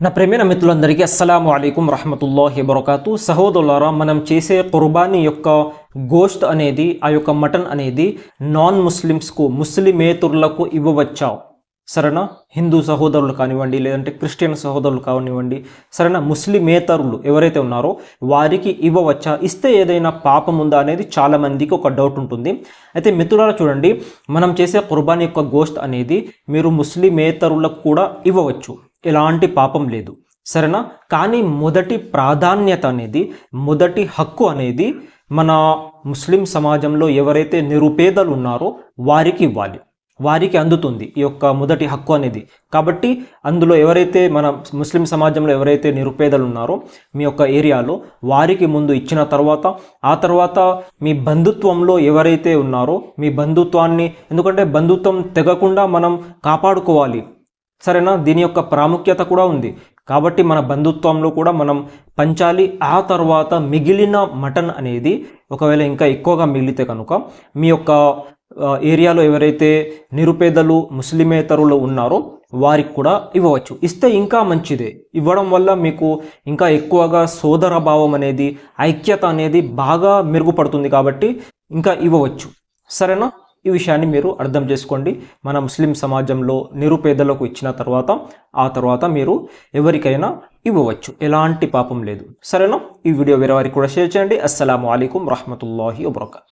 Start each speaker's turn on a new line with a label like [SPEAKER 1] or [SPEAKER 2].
[SPEAKER 1] నా ప్రేమైన మిత్రులందరికీ అస్సలాము అలైకుం రహమతుల్లాహి బరకాతు సహోదరులారా మనం చేసే కుర్బానీ యొక్క గోష్ట్ అనేది ఆ యొక్క మటన్ అనేది నాన్ ముస్లిమ్స్కు ముస్లిమేతరులకు ఇవ్వవచ్చా? సరేనా? హిందూ సహోదరులు కానివ్వండి లేదంటే క్రిస్టియన్ సహోదరులు కానివ్వండి సరేనా? ముస్లిమేతరులు ఎవరైతే ఉన్నారో వారికి ఇవ్వవచ్చా? ఇస్తే ఏదైనా పాపం ఉందా అనేది చాలా మందికి ఒక డౌట్ ఉంటుంది. అయితే మిత్రులారా చూడండి మనం చేసే కుర్బానీ యొక్క గోష్ట్ అనేది మీరు ముస్లిమేతరులకు కూడా ఇవ్వవచ్చు. ఎలాంటి పాపం లేదు. సరేనా? కానీ మొదటి ప్రాధాన్యత అనేది మొదటి హక్కు అనేది మన ముస్లిం సమాజంలో ఎవరైతే నిరుపేదలు ఉన్నారో వారికి ఇవ్వాలి. వారికి అందుతుంది ఈ యొక్క మొదటి హక్కు అనేది. కాబట్టి అందులో ఎవరైతే మన ముస్లిం సమాజంలో ఎవరైతే నిరుపేదలు ఉన్నారో మీ యొక్క ఏరియాలో వారికి ముందు ఇచ్చిన తర్వాత ఆ తర్వాత మీ బంధుత్వంలో ఎవరైతే ఉన్నారో మీ బంధుత్వాన్ని ఎందుకంటే బంధుత్వం తెగకుండా మనం కాపాడుకోవాలి. సరేనా? దీని యొక్క ప్రాముఖ్యత కూడా ఉంది. కాబట్టి మన బంధుత్వంలో కూడా మనం పంచాలి. ఆ తర్వాత మిగిలిన మటన్ అనేది ఒకవేళ ఇంకా ఎక్కువగా మిగిలితే కనుక మీ యొక్క ఏరియాలో ఎవరైతే నిరుపేదలు ముస్లిమేతరులు ఉన్నారో వారికి కూడా ఇవ్వవచ్చు. ఇస్తే ఇంకా మంచిదే. ఇవ్వడం వల్ల మీకు ఇంకా ఎక్కువగా సోదర భావం అనేది ఐక్యత అనేది బాగా మెరుగుపడుతుంది కాబట్టి ఇంకా ఇవ్వవచ్చు. సరేనా? ఈ విషయాన్ని మీరు అర్థం చేసుకోండి. మన ముస్లిం సమాజంలో నిరుపేదలకు ఇచ్చిన తర్వాత ఆ తర్వాత మీరు ఎవరికైనా ఇవ్వవచ్చు. ఎలాంటి పాపం లేదు. సరేనా? ఈ వీడియో వేరే వారికి కూడా షేర్ చేయండి. అస్సలం అయికం రహమతుల్లాహి వబర్కా